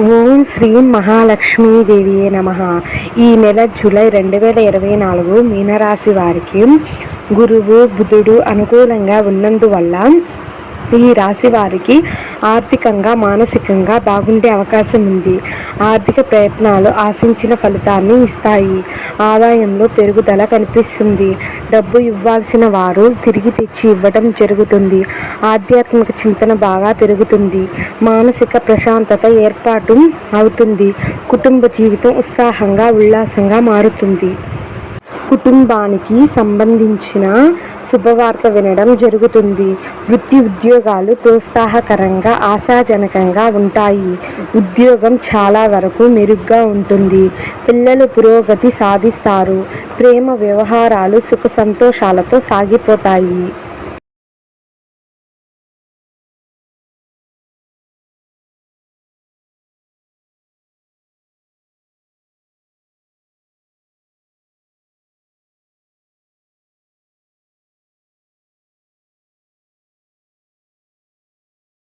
ఓం శ్రీ మహాలక్ష్మీదేవియే నమ. ఈ నెల జూలై రెండు వేల ఇరవై నాలుగు మీనరాశి వారికి గురువు బుధుడు అనుకూలంగా ఉన్నందువల్ల ఈ రాశి వారికి ఆర్థికంగా మానసికంగా బాగుండే అవకాశం ఉంది. ఆర్థిక ప్రయత్నాలు ఆశించిన ఫలితాన్ని ఇస్తాయి. ఆదాయంలో పెరుగుదల కనిపిస్తుంది. డబ్బు ఇవ్వాల్సిన వారు తిరిగి తెచ్చి ఇవ్వడం జరుగుతుంది. ఆధ్యాత్మిక చింతన బాగా పెరుగుతుంది. మానసిక ప్రశాంతత ఏర్పాటు అవుతుంది. కుటుంబ జీవితం ఉత్సాహంగా ఉల్లాసంగా మారుతుంది. కుటుంబానికి సంబంధించిన శుభవార్త వినడం జరుగుతుంది. వృత్తి ఉద్యోగాలు ప్రోత్సాహకరంగా ఆశాజనకంగా ఉంటాయి. ఉద్యోగం చాలా వరకు మెరుగ్గా ఉంటుంది. పిల్లలు పురోగతి సాధిస్తారు. ప్రేమ వ్యవహారాలు సుఖ సంతోషాలతో సాగిపోతాయి.